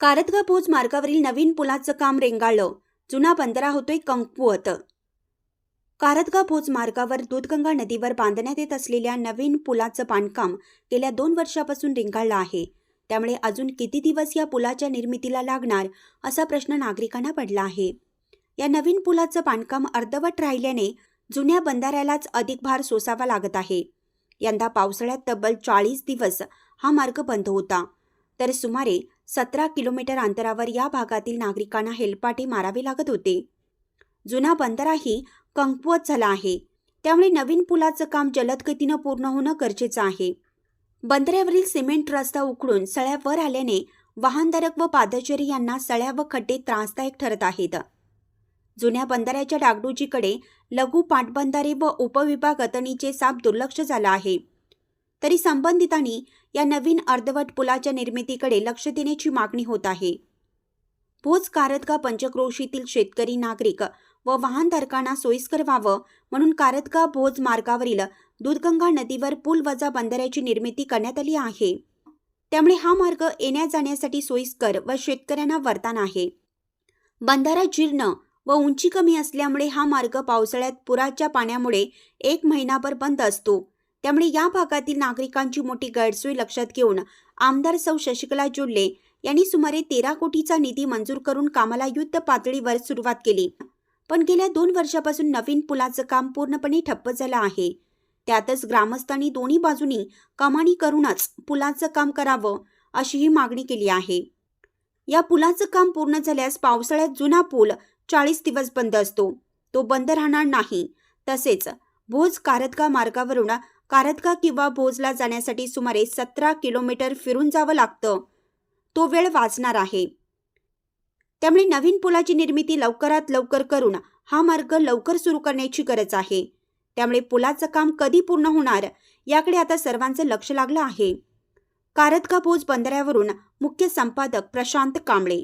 कारतगा भोज मार्गावरील नवीन पुलाचं काम रेंगाळलं. जुना बंदरा होतोय कंकुवत. कारतगा भोज मार्गावर दूधगंगा नदीवर बांधण्यात येत असलेल्या नवीन पुलाचं बांधकाम गेल्या दोन वर्षापासून रेंगाळलं आहे. त्यामुळे अजून किती दिवस या पुलाच्या निर्मितीला लागणार असा प्रश्न नागरिकांना पडला आहे. या नवीन पुलाचं बांधकाम अर्धवट राहिल्याने जुन्या बंधाऱ्यालाच अधिक भार सोसावा लागत आहे. यंदा पावसाळ्यात तब्बल चाळीस दिवस हा मार्ग बंद होता. तर सुमारे सतरा किलोमीटर अंतरावर या भागातील नागरिकांना हेलपाटे मारावे लागत होते. जुना बंदराही कंकवत झाला आहे. त्यामुळे नवीन पुलाचं काम जलद गतीनं पूर्ण होणं गरजेचं आहे. बंदऱ्यावरील सिमेंट रस्ता उखडून सळ्या वर आल्याने वाहनधारक व पादचारी यांना सळ्या व खड्डे त्रासदायक ठरत आहेत. जुन्या बंधाऱ्याच्या डागडुजीकडे लघु पाटबंधारे व उपविभाग अतनीचे साप दुर्लक्ष झालं आहे. तरी संबंधितांनी या नवीन अर्धवट पुलाच्या निर्मितीकडे लक्ष देण्याची मागणी होत आहे. भोज कारतगा पंचक्रोशीतील शेतकरी नागरिक व वाहनधारकांना सोयीस्कर व्हावं म्हणून कारतगा भोज मार्गावरील दूधगंगा नदीवर पूल वजा बंधाऱ्याची निर्मिती करण्यात आली आहे. त्यामुळे हा मार्ग येण्या जाण्यासाठी सोयीस्कर व शेतकऱ्यांना वरदान आहे. बंधारा जीर्ण व उंची कमी असल्यामुळे हा मार्ग पावसाळ्यात पुराच्या पाण्यामुळे एक महिनाभर बंद असतो. त्यामुळे या भागातील नागरिकांची मोठी गैरसोय लक्षात घेऊन आमदार सौ शशिकला जुल्ले यांनी सुमारे तेरा कोटीचा निधी मंजूर करून कामाला युद्ध पातळीवर सुरुवात केली. पण गेल्या दोन वर्षापासून नवीन पुलाचं काम पूर्णपणे ठप्प झालं आहे. त्यातच ग्रामस्थांनी दोन्ही बाजूनी कमानी करूनच पुलाचं काम करावं अशीही मागणी केली आहे. या पुलाचं काम पूर्ण झाल्यास पावसाळ्यात जुना पूल चाळीस दिवस बंद असतो. तो बंद राहणार नाही. तसेच भोज कारतगा मार्गावरून कारतगा किंवा भोजला जाण्यासाठी सुमारे सतरा किलोमीटर फिरून जावं लागतं. तो वेळ वाचणार आहे. त्यामुळे नवीन पुलाची निर्मिती लवकरात लवकर करून हा मार्ग लवकर सुरू करण्याची गरज आहे. त्यामुळे पुलाचं काम कधी पूर्ण होणार याकडे आता सर्वांचं लक्ष लागलं आहे. कारतगा भोज बंदऱ्यावरून मुख्य संपादक प्रशांत कांबळे